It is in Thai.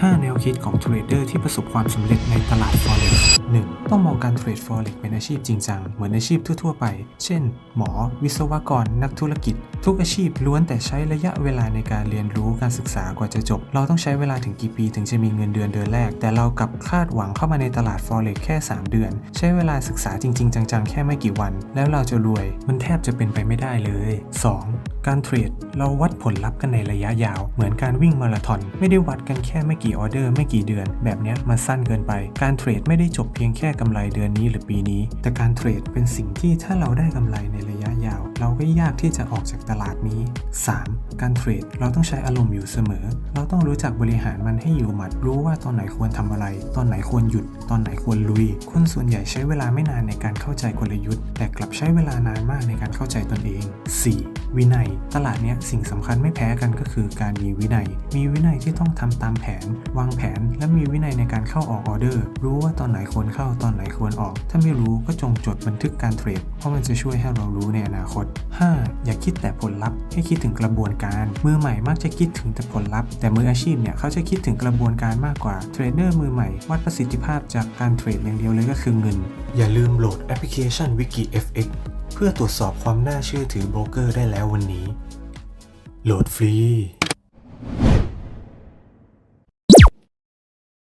5 แนวคิดของเทรดเดอร์ที่ประสบความสำเร็จในตลาด Forex 1. ต้องมองการเทรด Forex เป็นอาชีพจริงจัง เหมือนอาชีพทั่ว ๆ ไป เช่น หมอ วิศวกร นักธุรกิจ ทุกอาชีพล้วนแต่ใช้ระยะเวลาในการเรียนรู้การศึกษากว่าจะจบ เราต้องใช้เวลาถึงกี่ปีถึงจะมีเงินเดือนเดือนแรก แต่เรากลับคาดหวังเข้ามาในตลาด Forex แค่ 3 เดือน ใช้เวลาศึกษาจริง ๆ จัง ๆ แค่ไม่กี่วัน แล้วเราจะรวย มันแทบจะเป็นไปไม่ได้เลย 2. การเทรด เราวัดผลลัพธ์กันในระยะยาว เหมือนการวิ่งมาราธอน ไม่ได้วัดกันแค่ไม่กี่ออเดอร์ไม่กี่เดือน แบบนี้มันสั้นเกินไป การเทรดไม่ได้จบเพียงแค่กำไรเดือนนี้หรือปีนี้ แต่การเทรดเป็นสิ่งที่ถ้าเราได้กำไรในระยะยาว เราก็ยากที่จะออกจากตลาดนี้ 3. การเทรดเราต้องใช้อารมณ์อยู่เสมอ เราต้องรู้จักบริหารมันให้อยู่หมัด รู้ว่าตอนไหนควรทำอะไร ตอนไหนควรหยุด ตอนไหนควรลุย คนส่วนใหญ่ใช้เวลาไม่นานในการเข้าใจกลยุทธ์ แต่กลับใช้เวลานานมากในการเข้าใจตนเอง 4. วินัย ตลาดเนี้ยสิ่งสำคัญไม่แพ้กันก็คือการมีวินัย มีวินัยที่ต้องทำตามแผน วางแผน และมีวินัยในการเข้าออกออเดอร์ รู้ว่าตอนไหนควรเข้า ตอนไหนควรออก ถ้าไม่รู้ก็จงจดบันทึกการเทรด เพราะมันจะช่วยให้เรารู้ในอนาคต 5. อย่าคิดแต่ผลลัพธ์ให้คิดถึงกระบวนการ มือใหม่มักจะคิดถึงแต่ผลลัพธ์ แต่มืออาชีพเนี่ยเขาจะคิดถึงกระบวนการมากกว่า เทรดเดอร์มือใหม่ วัดประสิทธิภาพจากการเทรดอย่างเดียวเลยก็คือเงิน อย่าลืมโหลดแอปพลิเคชัน WikiFX เพื่อตรวจสอบความน่าเชื่อถือโบรกเกอร์ได้แล้ววันนี้ โหลดฟรี